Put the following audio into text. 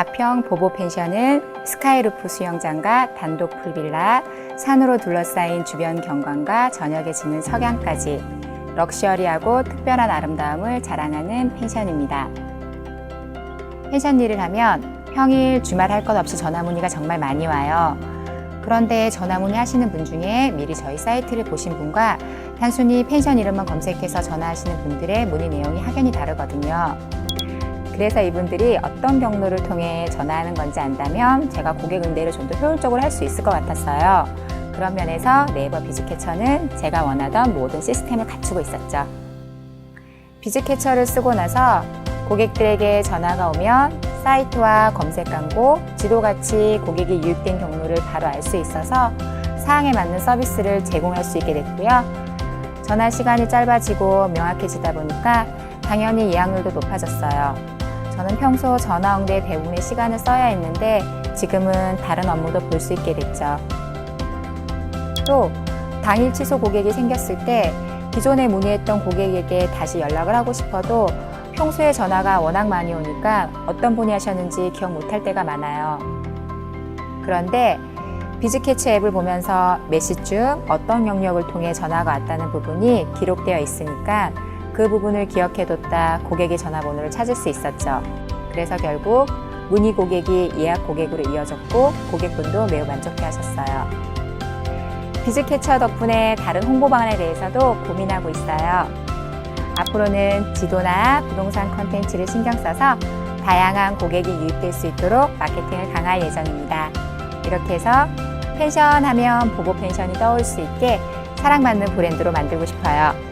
가평 보보 펜션은 스카이루프 수영장과 단독 풀빌라, 산으로 둘러싸인 주변 경관과 저녁에 지는 석양까지 럭셔리하고 특별한 아름다움을 자랑하는 펜션입니다. 펜션 일을 하면 평일 주말 할 것 없이 전화 문의가 정말 많이 와요. 그런데 전화 문의하시는 분 중에 미리 저희 사이트를 보신 분과 단순히 펜션 이름만 검색해서 전화하시는 분들의 문의 내용이 확연히 다르거든요. 그래서 이분들이 어떤 경로를 통해 전화하는 건지 안다면 제가 고객 응대를 좀 더 효율적으로 할 수 있을 것 같았어요. 그런 면에서 네이버 비즈캐쳐는 제가 원하던 모든 시스템을 갖추고 있었죠. 비즈캐쳐를 쓰고 나서 고객들에게 전화가 오면 사이트와 검색 광고, 지도같이 고객이 유입된 경로를 바로 알 수 있어서 사항에 맞는 서비스를 제공할 수 있게 됐고요. 전화 시간이 짧아지고 명확해지다 보니까 당연히 예약률도 높아졌어요. 저는 평소 전화 응대 대부분의 시간을 써야 했는데 지금은 다른 업무도 볼 수 있게 됐죠. 또 당일 취소 고객이 생겼을 때 기존에 문의했던 고객에게 다시 연락을 하고 싶어도 평소에 전화가 워낙 많이 오니까 어떤 분이 하셨는지 기억 못할 때가 많아요. 그런데 비즈캐치 앱을 보면서 몇 시쯤 어떤 영역을 통해 전화가 왔다는 부분이 기록되어 있으니까 그 부분을 기억해뒀다 고객의 전화번호를 찾을 수 있었죠. 그래서 결국 문의 고객이 예약 고객으로 이어졌고 고객분도 매우 만족해 하셨어요. 비즈캐쳐 덕분에 다른 홍보 방안에 대해서도 고민하고 있어요. 앞으로는 지도나 부동산 컨텐츠를 신경 써서 다양한 고객이 유입될 수 있도록 마케팅을 강화할 예정입니다. 이렇게 해서 펜션 하면 보고 펜션이 떠올 수 있게 사랑받는 브랜드로 만들고 싶어요.